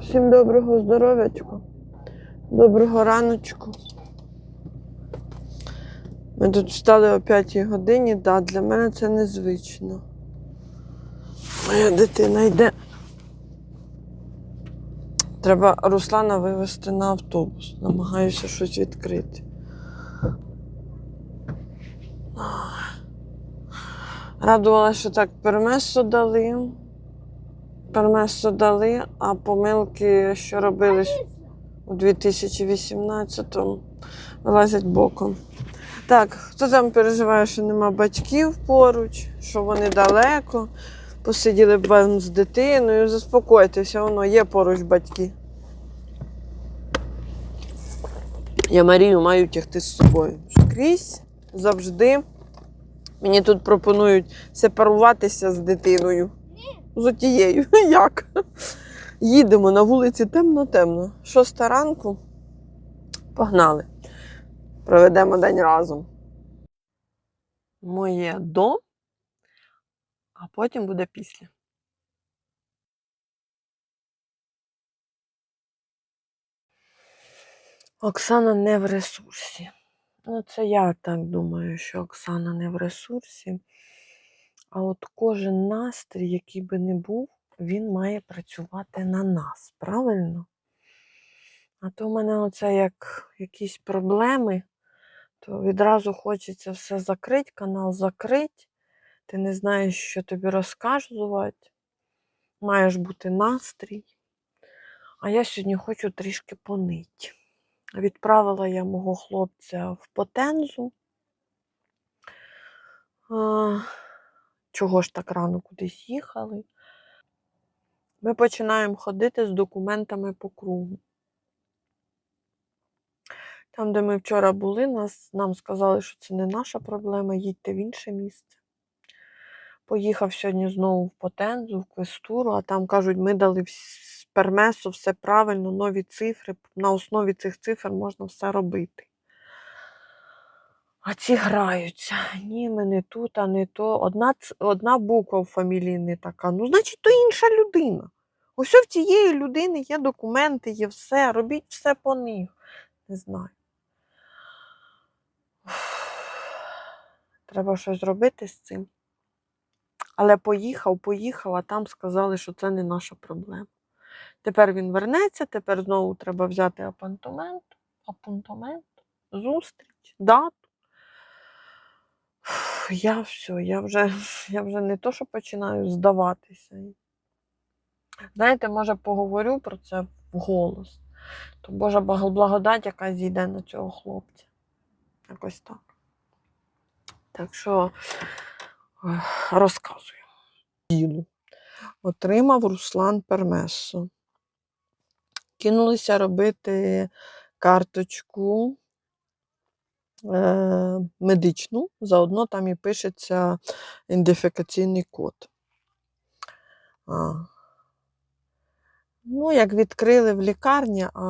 Всім доброго здоров'ячку. Доброго раночку. Ми тут встали о 5 годині, да, для мене це незвично. Моя дитина йде. Треба Руслана вивезти на автобус. Намагаюся щось відкрити. Радувалася, що так пермесо дали. Пермесо дали, а помилки, що робились у 2018-му, вилазять боком. Так, хто там переживає, що нема батьків поруч, що вони далеко, посиділи б вам з дитиною, заспокойтеся, воно є поруч батьки. Я Марію маю тягти з собою. Скрізь, завжди. Мені тут пропонують сепаруватися з дитиною. З отією. Як? Їдемо на вулиці темно-темно. Шоста ранку. Погнали. Проведемо день разом. Моє до, а потім буде після. Оксана не в ресурсі. Ну, це я так думаю, що Оксана не в ресурсі. А от кожен настрій, який би не був, він має працювати на нас, правильно? А то в мене оце як якісь проблеми, то відразу хочеться все закрити, канал закрити. Ти не знаєш, що тобі розказувати. Маєш бути настрій. А я сьогодні хочу трішки понити. Відправила я мого хлопця в потензу. Чого ж так рано кудись їхали? Ми починаємо ходити з документами по кругу. Там, де ми вчора були, нас, нам сказали, що це не наша проблема, їдьте в інше місце. Поїхав сьогодні знову в потензу, в квестуру, а там кажуть, ми дали пермесу, все правильно, нові цифри. На основі цих цифр можна все робити. А ці граються. Ні, ми не тут, а не то. Одна, одна буква в фамілії не така. Ну, значить, то інша людина. Ось в тієї людини є документи, є все. Робіть все по них. Не знаю. Треба щось зробити з цим. Але поїхав, поїхав, а там сказали, що це не наша проблема. Тепер він вернеться, тепер знову треба взяти апантумент, апунтамент, зустріч, дату. Я все, я вже, я вже не то, що починаю здаватися. Знаєте, може, поговорю про це вголос. То Божа благодать, яка зійде на цього хлопця. Якось так. Так що розказую. Ділу. Отримав Руслан Пермесо. Кинулися робити карточку медичну, заодно там і пишеться ідентифікаційний код. Ну, як відкрили в лікарні, а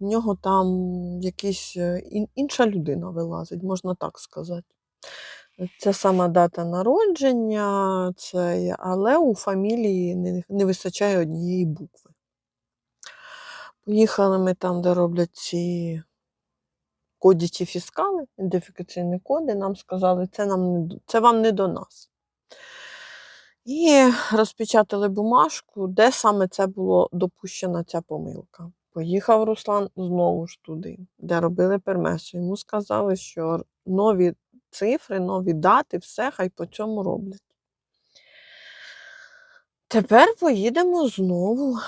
в нього там якась е, інша людина вилазить, можна так сказати. Це сама дата народження, це, але у фамілії не, не вистачає однієї букви. Поїхали ми там, де роблять ці кодічі фіскали, ідентифікаційні коди, нам сказали, це, нам це вам не до нас. І розпечатали бумажку, де саме це було допущена ця помилка. Поїхав Руслан знову ж туди, де робили пермесу. Йому сказали, що нові цифри, нові дати, все хай по цьому роблять. Тепер поїдемо знову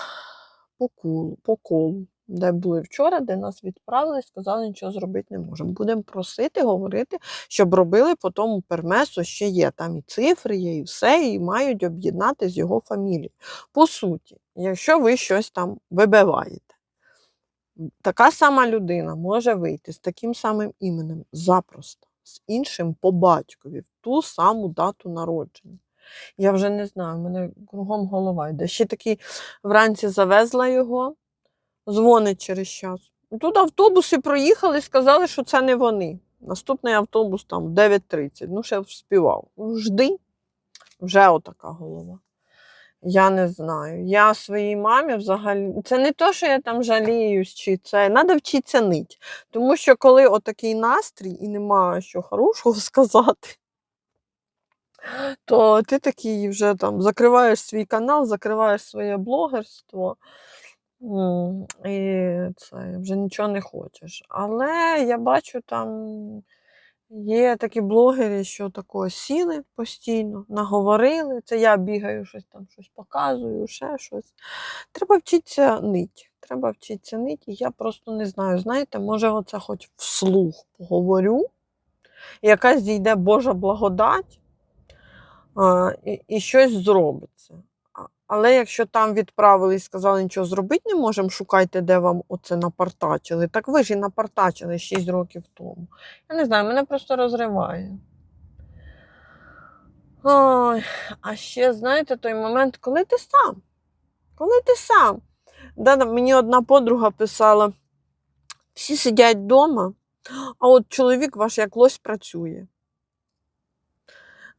по колу, по колу, де були вчора, де нас відправили, сказали, нічого зробити не можемо. Будемо просити, говорити, щоб робили по тому пермесу, ще є. Там і цифри є, і все, і мають об'єднати з його фамілією. По суті, якщо ви щось там вибиваєте, така сама людина може вийти з таким самим іменем запросто, з іншим по батькові, в ту саму дату народження. Я вже не знаю, в мене кругом голова йде. Ще такий вранці завезла його, дзвонить через час. Тут автобуси проїхали, сказали, що це не вони. Наступний автобус там в 9.30. Ну, ще вспівав. Ну, Жди, вже отака голова. Я не знаю. Я своїй мамі взагалі. Це не то, що я там жаліюсь, чи це. Треба вчитися нить. Тому що коли отакий настрій і немає що хорошого сказати, то ти такий вже там закриваєш свій канал, закриваєш своє блогерство. І це вже нічого не хочеш. Але я бачу там. Є такі блогери, що такого сіли постійно, наговорили. Це я бігаю, щось там щось показую, ще щось. Треба вчитися нить. Треба вчитися нить, і я просто не знаю. Знаєте, може, оце хоч вслух поговорю, і якась зійде Божа благодать, і, і щось зробиться. Але якщо там відправили і сказали, нічого зробити не можемо, шукайте, де вам оце напартачили. Так ви ж і напартачили 6 років тому. Я не знаю, мене просто розриває. Ой, а ще, знаєте, той момент, коли ти сам. Коли ти сам. Да, мені одна подруга писала: всі сидять вдома, а от чоловік ваш як лось працює.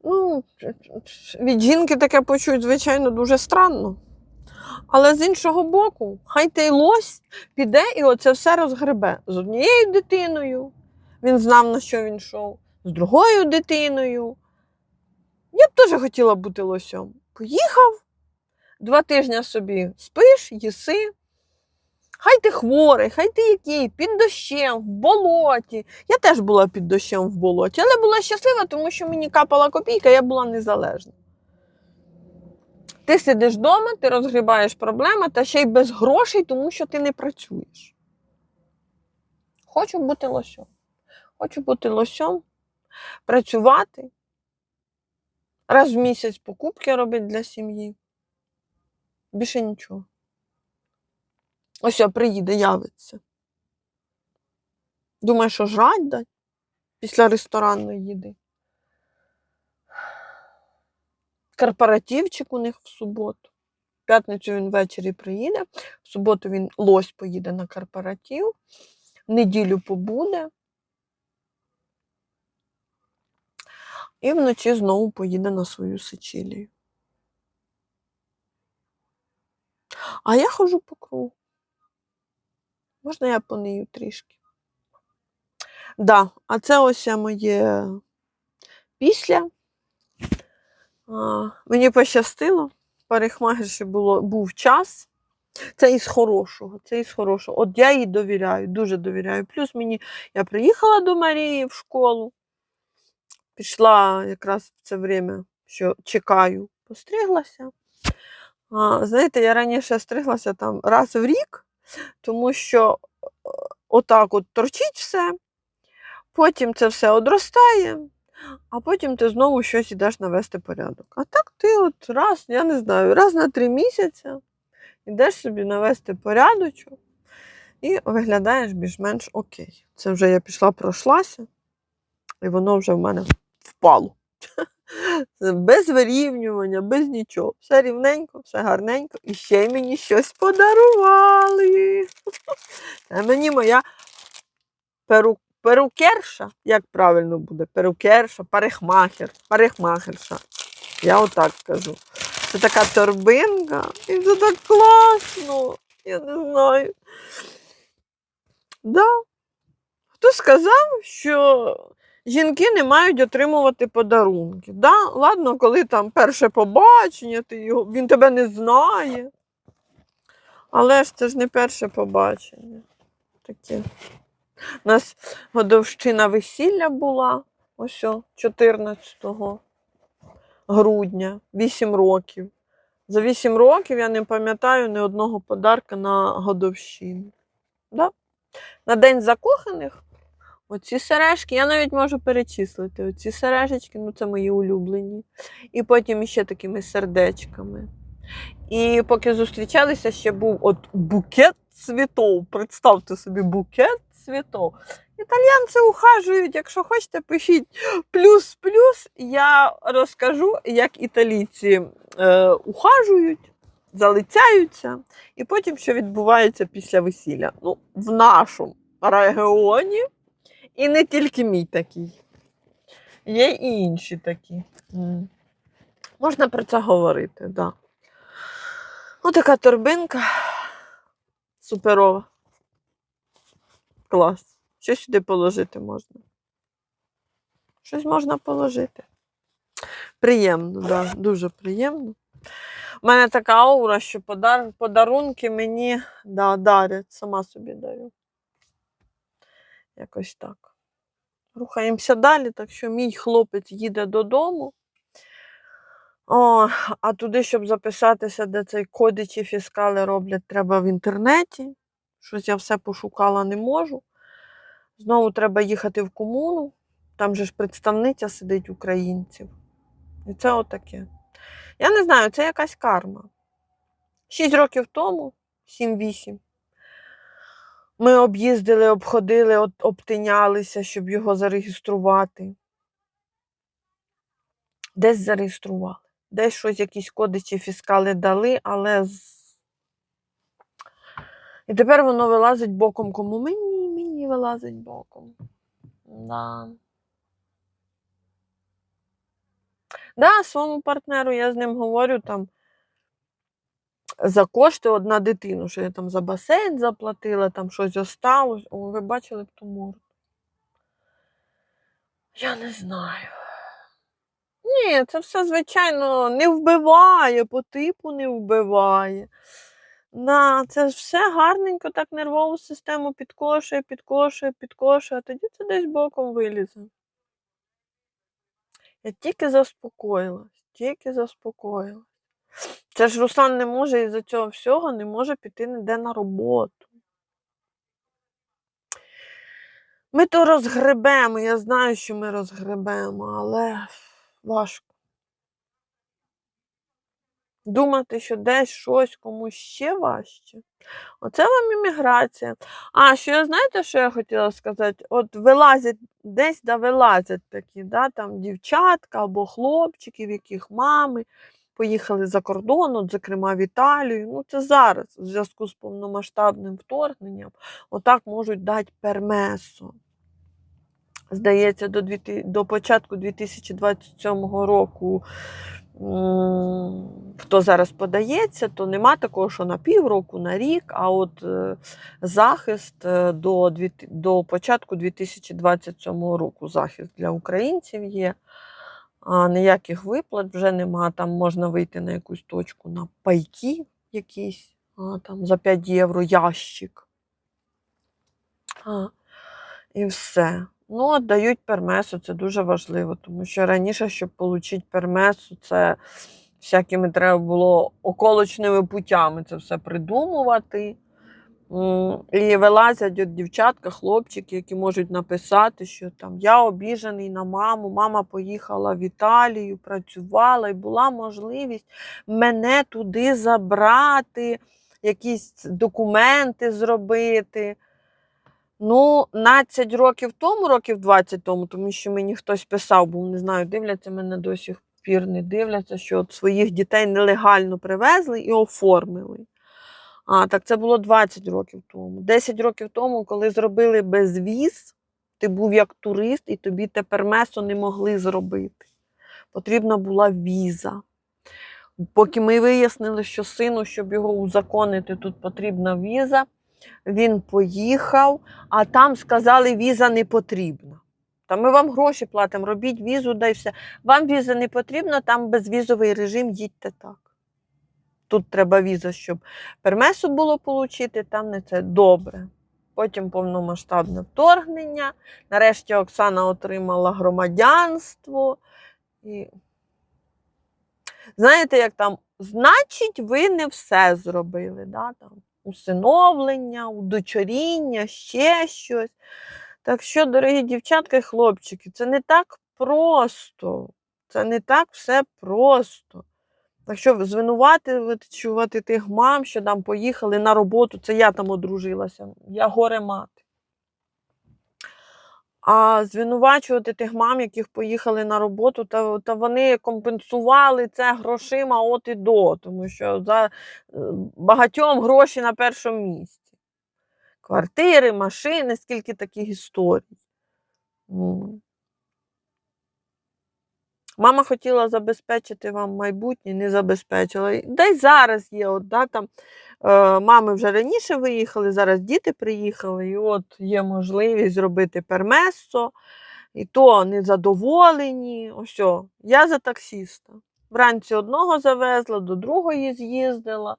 Ну, від жінки таке почуть, звичайно, дуже странно. Але з іншого боку, хай той лось піде і оце все розгребе з однією дитиною. Він знав, на що він йшов, з другою дитиною. Я б теж хотіла бути лосем. Поїхав, два тижні собі спиш, їси. Хай ти хворий, хай ти який, під дощем, в болоті. Я теж була під дощем в болоті, але була щаслива, тому що мені капала копійка, я була незалежна. Ти сидиш вдома, ти розгрібаєш проблеми, та ще й без грошей, тому що ти не працюєш. Хочу бути лосем. Хочу бути лосем, працювати, раз в місяць покупки робити для сім'ї. Більше нічого. Ось я приїде, явиться. Думає, що жрать дать після ресторанної їди. Корпоративчик у них в суботу. В п'ятницю він ввечері приїде, в суботу він лось поїде на корпоратив, в неділю побуде. І вночі знову поїде на свою Сичилію. А я ходжу по кругу. Можна я понию трішки? Да, а це ось моє після. А, мені пощастило. Парикмахерші було, був час. Це із хорошого. Це із хорошого. От я їй довіряю, дуже довіряю. Плюс мені я приїхала до Марії в школу, пішла якраз в це время, що чекаю, постриглася. А, знаєте, я раніше стриглася там раз в рік, тому що е, отак от торчить все, потім це все одростає, а потім ти знову щось ідеш навести порядок. А так ти от раз, я не знаю, раз на три місяці йдеш собі навести порядочок і виглядаєш більш-менш окей. Це вже я пішла, пройшлася, і воно вже в мене впало. Без вирівнювання, без нічого. Все рівненько, все гарненько. І ще мені щось подарували. Це мені моя перу, перукерша, як правильно буде, перукерша, парикмахер, парикмахерша. Я отак скажу. Це така торбинка, і це так класно. Я не знаю. Да. Хто сказав, що жінки не мають отримувати подарунки? Да? Ладно, коли там перше побачення, ти його, він тебе не знає. Але ж це ж не перше побачення. Таке. У нас годовщина весілля була ось 14 грудня, 8 років. За 8 років я не пам'ятаю ні одного подарка на годовщину. Да? На День закоханих оці сережки, я навіть можу перечислити. Оці сережечки, ну це мої улюблені. І потім іще такими сердечками. І поки зустрічалися, ще був от букет цвітов. Представте собі, букет цвітов. Італіянці ухажують, якщо хочете, пишіть плюс-плюс. Я розкажу, як італійці е, ухажують, залицяються, і потім, що відбувається після весілля. Ну, в нашому регіоні, і не тільки мій такий. Є і інші такі. Можна про це говорити, так. Да. Ось така торбинка. Суперова. Клас. Що сюди положити можна? Щось можна положити. Приємно, да, дуже приємно. У мене така аура, що подар... подарунки мені да, дарять, сама собі дарю. Якось так. Рухаємося далі, так що мій хлопець їде додому. О, а туди, щоб записатися, де цей кодичі фіскали роблять, треба в інтернеті. Щось я все пошукала не можу. Знову треба їхати в комуну. Там же ж представниця сидить українців. І це отаке. Я не знаю, це якась карма. Шість років тому, 7-8, ми об'їздили, обходили, обтинялися, щоб його зареєструвати. Десь зареєстрували. Десь щось, якісь кодичі фіскали дали, але. з- І тепер воно вилазить боком. Кому мені, мені вилазить боком. Да. Да, своєму партнеру я з ним говорю там за кошти от на дитину, що я там за басейн заплатила, там щось осталось. О, ви бачили б ту морду? Я не знаю. Ні, це все, звичайно, не вбиває, по типу не вбиває. На, це все гарненько, так нервову систему підкошує, підкошує, підкошує, а тоді це десь боком вилізе. Я тільки заспокоїлась, тільки заспокоїлась. Це ж Руслан не може із-за цього всього не може піти ніде на роботу. Ми то розгребемо, я знаю, що ми розгребемо, але важко. Думати, що десь щось комусь ще важче. Оце вам імміграція. А, що знаєте, що я хотіла сказати? От вилазять десь да вилазять такі, да, там дівчатка або хлопчики, в яких мами поїхали за кордон, от, зокрема в Італію. Ну, це зараз, в зв'язку з повномасштабним вторгненням, отак можуть дати пермесо. Здається, до, 2000 до початку 2027 року хто зараз подається, то нема такого, що на півроку, на рік, а от е, захист е, до, до початку 2027 року захист для українців є. А ніяких виплат вже нема. Там можна вийти на якусь точку на пайки якісь, а, там за 5 євро ящик. А, і все. Ну, от дають пермесу, це дуже важливо, тому що раніше, щоб отримати пермесу, це всякими треба було околочними путями це все придумувати. І вилазять от дівчатка, хлопчики, які можуть написати, що там я обіжений на маму, мама поїхала в Італію, працювала, і була можливість мене туди забрати, якісь документи зробити. Ну, 15 років тому, років 20 тому, тому що мені хтось писав, бо не знаю, дивляться мене до сих пір, не дивляться, що от своїх дітей нелегально привезли і оформили. А, так це було 20 років тому. 10 років тому, коли зробили безвіз, ти був як турист, і тобі тепер месо не могли зробити. Потрібна була віза. Поки ми вияснили, що сину, щоб його узаконити, тут потрібна віза, він поїхав, а там сказали, віза не потрібна. Та ми вам гроші платимо, робіть візу, дай все. Вам віза не потрібна, там безвізовий режим, їдьте так. Тут треба віза, щоб пермесу було отримати, там не це добре. Потім повномасштабне вторгнення. Нарешті Оксана отримала громадянство. І... Знаєте, як там, значить, ви не все зробили. Да? Там, усиновлення, удочеріння, ще щось. Так що, дорогі дівчатка і хлопчики, це не так просто. Це не так все просто. Так що звинувачувати тих мам, що там поїхали на роботу, це я там одружилася, я горе мати. А звинувачувати тих мам, яких поїхали на роботу, та, та вони компенсували це грошима от і до, тому що за е, багатьом гроші на першому місці. Квартири, машини, скільки таких історій. Мама хотіла забезпечити вам майбутнє, не забезпечила. Да й зараз є, от, да, там, е, мами вже раніше виїхали, зараз діти приїхали, і от є можливість зробити пермесо, і то незадоволені. Ось, я за таксіста. Вранці одного завезла, до другої з'їздила.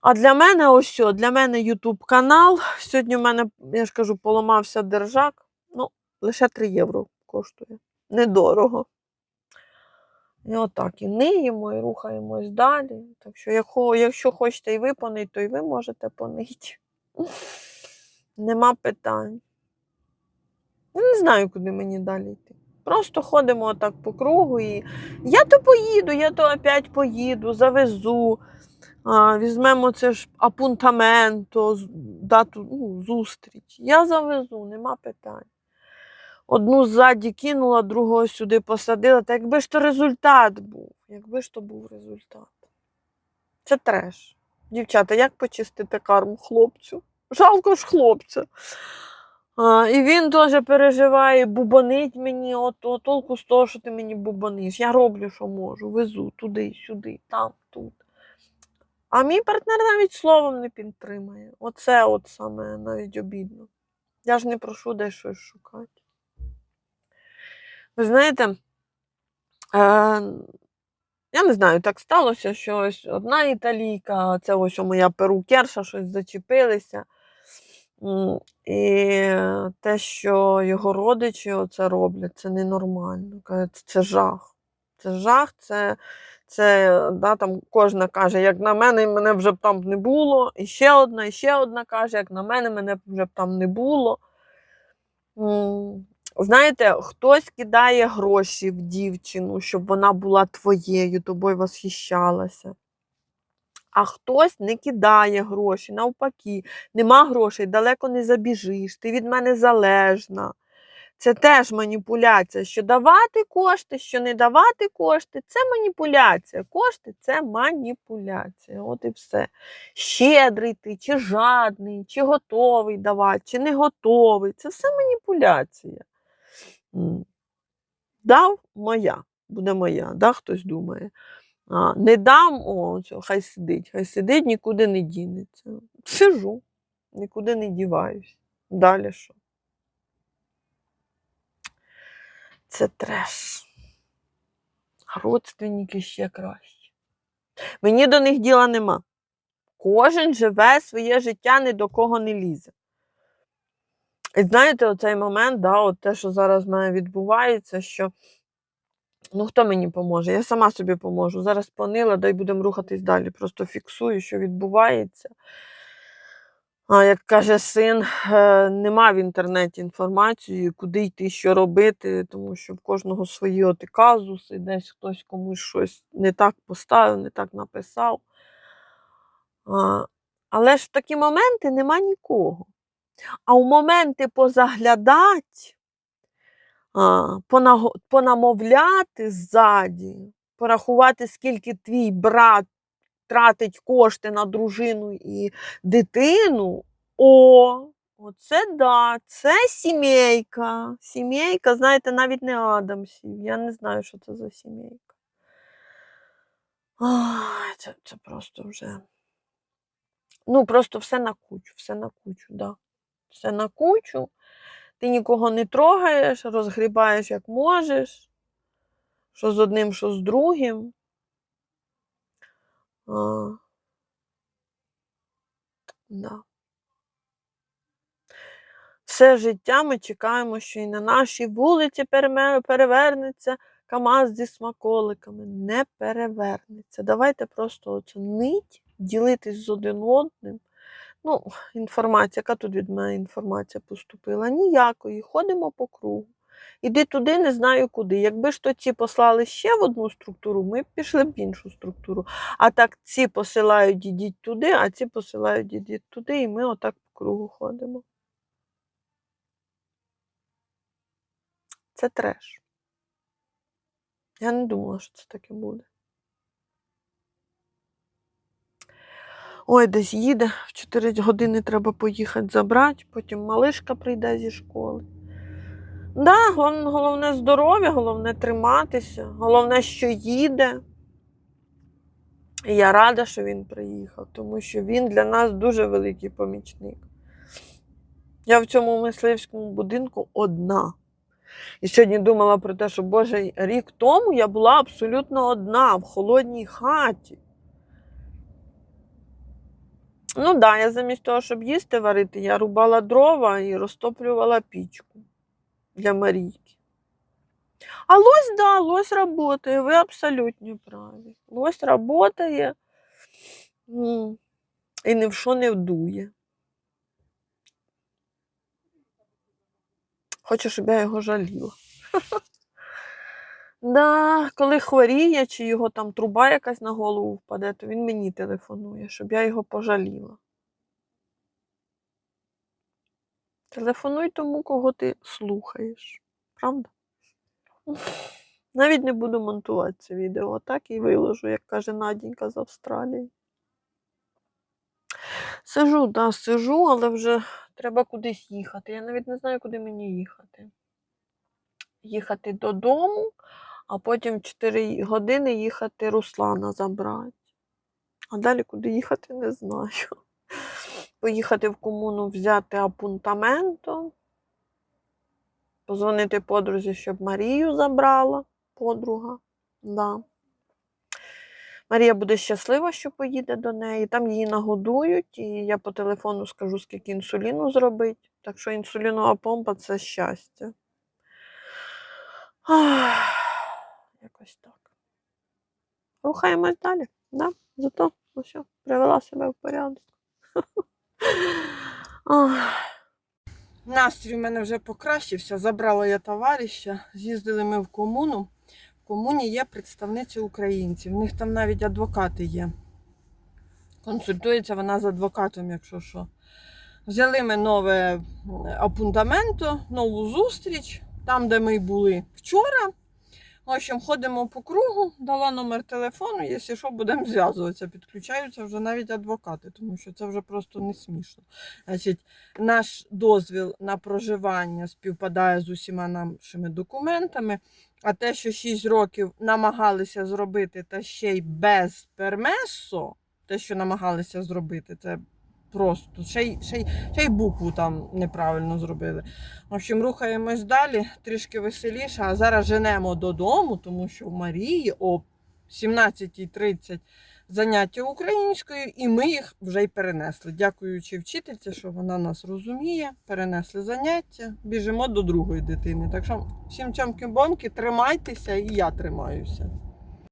А для мене ось що, для мене Ютуб канал. Сьогодні в мене, я ж кажу, поламався держак. Ну, лише 3 євро коштує. Недорого. І отак і ниємо, і рухаємось далі. Так що, якщо, хочете і ви понить, то і ви можете понити. Нема питань. Я не знаю, куди мені далі йти. Просто ходимо отак по кругу і я то поїду, я то опять поїду, завезу. А, візьмемо це ж апунтаменто, дату ну, зустріч. Я завезу, нема питань. Одну ззаді кинула, другого сюди посадила. Та якби ж то результат був, якби ж то був результат. Це треш. Дівчата, як почистити карму хлопцю? Жалко ж хлопця. А, і він теж переживає, бубонить мені, от, от толку з того, що ти мені бубониш. Я роблю, що можу, везу туди, сюди, там, тут. А мій партнер навіть словом не підтримує. Оце от саме навіть обідно. Я ж не прошу десь щось шукати. Ви знаєте, е, я не знаю, так сталося, що ось одна італійка, це ось о моя перукерша, щось зачепилися. І те, що його родичі оце роблять, це ненормально. Це жах. Це жах, це, це да, там кожна каже, як на мене, мене вже б там не було. І ще одна, і ще одна каже, як на мене, мене вже б там не було. Знаєте, хтось кидає гроші в дівчину, щоб вона була твоєю, тобою восхищалася. А хтось не кидає гроші, навпаки, нема грошей, далеко не забіжиш, ти від мене залежна. Це теж маніпуляція. Що давати кошти, що не давати кошти це маніпуляція. Кошти це маніпуляція. От і все. Щедрий ти, чи жадний, чи готовий давати, чи не готовий. Це все маніпуляція. Дав моя, буде моя, да, хтось думає. А, не дам, о, хай сидить, хай сидить, нікуди не дінеться. Сижу, нікуди не діваюсь. Далі що? Це треш. Родственники ще краще. Мені до них діла нема. Кожен живе своє життя, ні до кого не лізе. І знаєте, оцей момент, да, от те, що зараз в мене відбувається, що ну хто мені поможе? Я сама собі поможу. Зараз понила, дай будемо рухатись далі. Просто фіксую, що відбувається. А як каже син, е, нема в інтернеті інформації, куди йти, що робити, тому що в кожного свої оти казуси, десь хтось комусь щось не так поставив, не так написав. А, але ж в такі моменти нема нікого. А у моменти позаглядати, понамовляти ззаді, порахувати, скільки твій брат тратить кошти на дружину і дитину. О, оце да, це сімейка. Сімейка, знаєте, навіть не Адамсів. Я не знаю, що це за сімейка. Це, це просто вже. Ну, просто все на кучу, все на кучу, да. Все на кучу. Ти нікого не трогаєш, розгрібаєш як можеш. Що з одним, що з другим. А, да. Все життя ми чекаємо, що і на нашій вулиці перевернеться КАМАЗ зі смаколиками. Не перевернеться. Давайте просто оцю нить, ділитись з один одним. Ну, інформація, яка тут від мене інформація поступила? Ніякої. Ходимо по кругу. Іди туди, не знаю куди. Якби ж то ці послали ще в одну структуру, ми б пішли б в іншу структуру. А так ці посилають ідіть туди, а ці посилають ідіть туди, і ми отак по кругу ходимо. Це треш. Я не думала, що це таке буде. Ой, десь їде, в 4 години треба поїхати забрати, потім малишка прийде зі школи. Да, гол- головне здоров'я, головне триматися, головне, що їде. І я рада, що він приїхав, тому що він для нас дуже великий помічник. Я в цьому мисливському будинку одна. І сьогодні думала про те, що Боже, рік тому я була абсолютно одна в холодній хаті. Ну да, я замість того, щоб їсти варити, я рубала дрова і розтоплювала пічку для Марійки. А лось, да, лось працює, ви абсолютно праві. Лось працює і ні в що не вдує. Хоче, щоб я його жаліла. Да, коли хворіє, чи його там труба якась на голову впаде, то він мені телефонує, щоб я його пожаліла. Телефонуй тому, кого ти слухаєш. Правда? Навіть не буду монтувати це відео, так і виложу, як каже Надінька з Австралії. Сижу, да, сижу, але вже треба кудись їхати. Я навіть не знаю, куди мені їхати. Їхати додому, а потім 4 години їхати Руслана забрати. А далі куди їхати, не знаю. Поїхати в комуну взяти апунтаменто, позвонити подрузі, щоб Марію забрала, подруга. Да. Марія буде щаслива, що поїде до неї. Там її нагодують, і я по телефону скажу, скільки інсуліну зробить. Так що інсулінова помпа це щастя. Ах. Рухаємось далі. Да? Зато ну все, привела себе в порядок. Настрій в мене вже покращився. Забрала я товариша, з'їздили ми в комуну. В комуні є представниці українців. В них там навіть адвокати є. Консультується вона з адвокатом, якщо що. Взяли ми нове апунтаменто, нову зустріч, там, де ми були вчора. В общем, ходимо по кругу, дала номер телефону, якщо що, будемо зв'язуватися. Підключаються вже навіть адвокати, тому що це вже просто не смішно. Значить, наш дозвіл на проживання співпадає з усіма нашими документами. А те, що 6 років намагалися зробити, та ще й без пермесо, те, що намагалися зробити, це просто ще й, ще й, ще й букву там неправильно зробили. В общем, рухаємось далі, трішки веселіше, а зараз женемо додому, тому що в Марії о 17.30 заняття українською, і ми їх вже й перенесли. Дякуючи вчительці, що вона нас розуміє, перенесли заняття, біжимо до другої дитини. Так що всім цьомки-бомки, тримайтеся, і я тримаюся.